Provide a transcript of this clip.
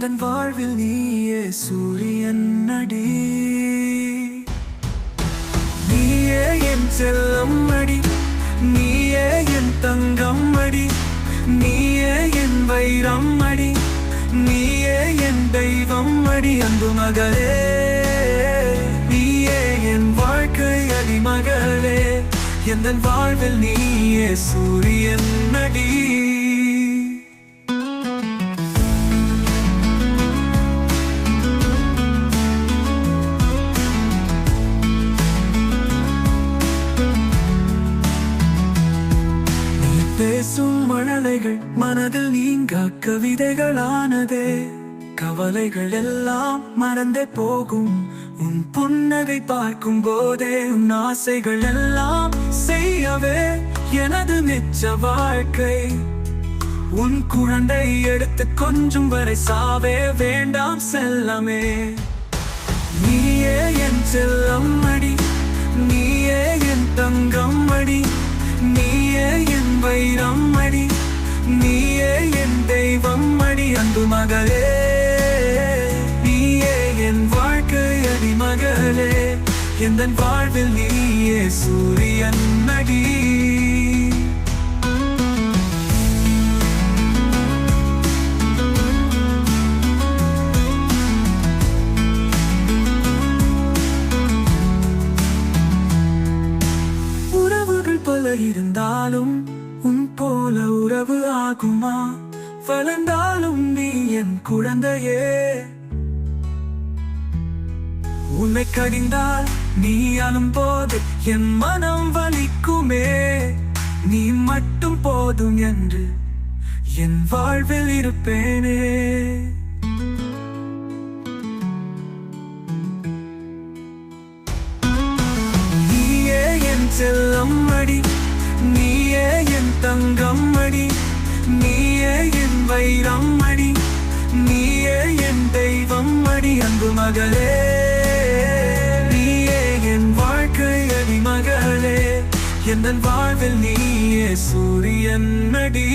நீயே சூரியன் அடி. நீயே என் செல்லம் அடி. நீயே என் தங்கம் அடி. நீயே என் வைரம் அடி. நீயே என் தெய்வம் அடி. அன்பு மகளே நீயே என் வாழ்க்கை அடிமகளே. எந்த வாழ்வில் நீயே சூரியன் அடி. பேசும் மழலைகள் மனதில் நீங்க கவிதைகளானதே கவலைகள் எல்லாம் மறந்தே போகும். உன் புன்னகை பார்க்கும் போதே உன் ஆசைகள் எல்லாம் செய்யவே எனது மிச்ச வாழ்க்கை. உன் குழந்தை எடுத்து கொஞ்சம் வரை சாவே வேண்டாம் செல்லமே. நீயே என் செல்ல எந்தன் வாழ்வில் நீயே சூரியன் நடி. உறவுகள் பல இருந்தாலும் உன் போல உறவு ஆகுமா? வளர்ந்தாலும் நீ என் குழந்தையே. உன்னை கடிந்தால் நீ அழும்போது என் மனம் வலிக்குமே. நீ மட்டும் போதும் என்று என் வாழ்வில் இருப்பேனே. நீயே என் செல்லம் அடி நீயே என் தங்கம் அடி நீயே என் வைரம் அடி நீயே என் தெய்வம் அடி அன்பு மகளே. மகளே வாழ்வில் நீயே சூரியன் நடி